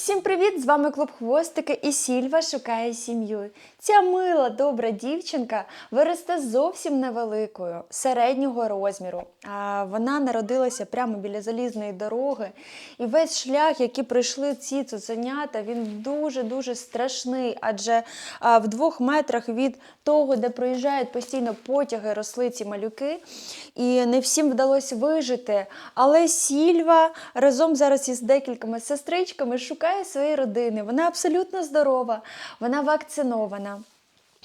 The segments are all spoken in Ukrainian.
Всім привіт! З вами Клуб Хвостики і Сільва шукає сім'ю. Ця мила, добра дівчинка виросте зовсім невеликою, середнього розміру. А вона народилася прямо біля залізної дороги. І весь шлях, який пройшли ці цуценята, він дуже-дуже страшний, адже в двох метрах від того, де проїжджають постійно потяги, росли ці малюки. І не всім вдалося вижити. Але Сільва разом зараз із декількома сестричками шукає своєї родини. Вона абсолютно здорова, вона вакцинована.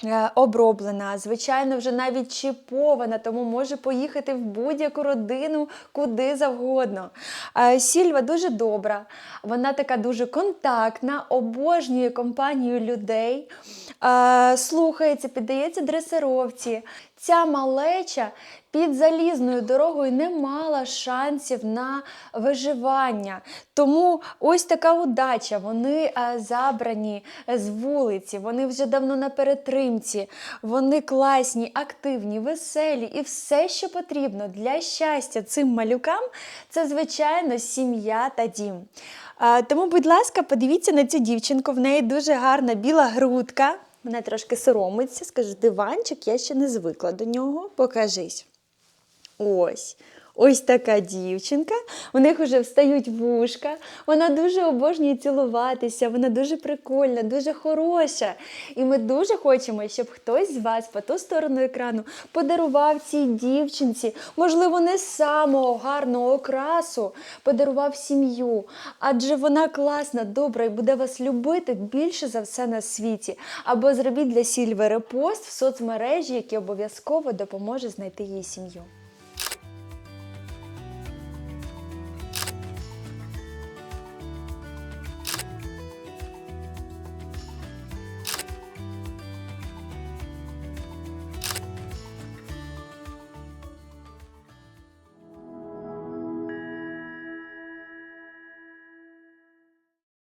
е, Оброблена, звичайно, вже навіть чіпована, тому може поїхати в будь-яку родину куди завгодно. Е, Сільва дуже добра, вона така дуже контактна, обожнює компанію людей, е, слухається, піддається дресировці. Ця малеча під залізною дорогою не мала шансів на виживання. Тому ось така удача. Вони е, забрані з вулиці, вони вже давно на перетримці, вони класні, активні, веселі і все, що потрібно для щастя цим малюкам, це звичайно сім'я та дім. Е, Тому, будь ласка, подивіться на цю дівчинку. В неї дуже гарна біла грудка. Вона трошки соромиться, скаже, диванчик, я ще не звикла до нього. Покажись. Ось. Ось така дівчинка. У них вже встають вушка. Вона дуже обожнює цілуватися, вона дуже прикольна, дуже хороша. І ми дуже хочемо, щоб хтось з вас по ту сторону екрану подарував цій дівчинці, можливо, не самого гарного окрасу, подарував сім'ю. Адже вона класна, добра і буде вас любити більше за все на світі. Або зробіть для Сільви репост в соцмережі, який обов'язково допоможе знайти їй сім'ю.